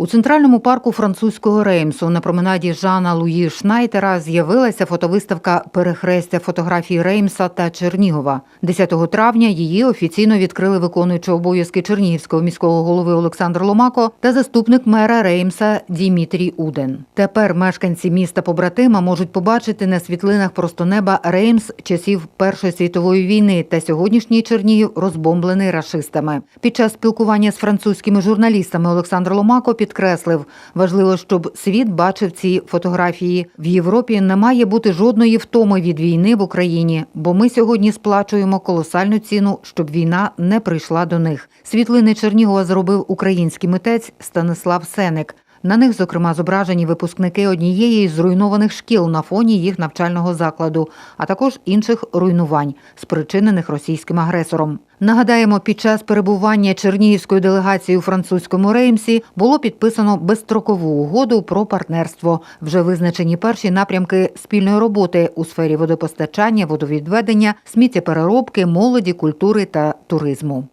У центральному парку французького Реймсу на променаді Жана Луї Шнайтера з'явилася фотовиставка перехрестя фотографій Реймса та Чернігова. 10 травня її офіційно відкрили виконуючи обов'язки Чернігівського міського голови Олександр Ломако та заступник мера Реймса Дімітрій Уден. Тепер мешканці міста побратима можуть побачити на світлинах просто неба Реймс часів Першої світової війни та сьогоднішній Чернігів розбомблений рашистами. Під час спілкування з французькими журналістами Олександр Ломако підкреслив, важливо, щоб світ бачив ці фотографії. В Європі не має бути жодної втоми від війни в Україні, бо ми сьогодні сплачуємо колосальну ціну, щоб війна не прийшла до них. Світлини Чернігова зробив український митець Станислав Сеник. На них, зокрема, зображені випускники однієї з зруйнованих шкіл на фоні їх навчального закладу, а також інших руйнувань, спричинених російським агресором. Нагадаємо, під час перебування чернігівської делегації у французькому Реймсі було підписано безстрокову угоду про партнерство. Вже визначені перші напрямки спільної роботи у сфері водопостачання, водовідведення, сміттєпереробки, молоді, культури та туризму.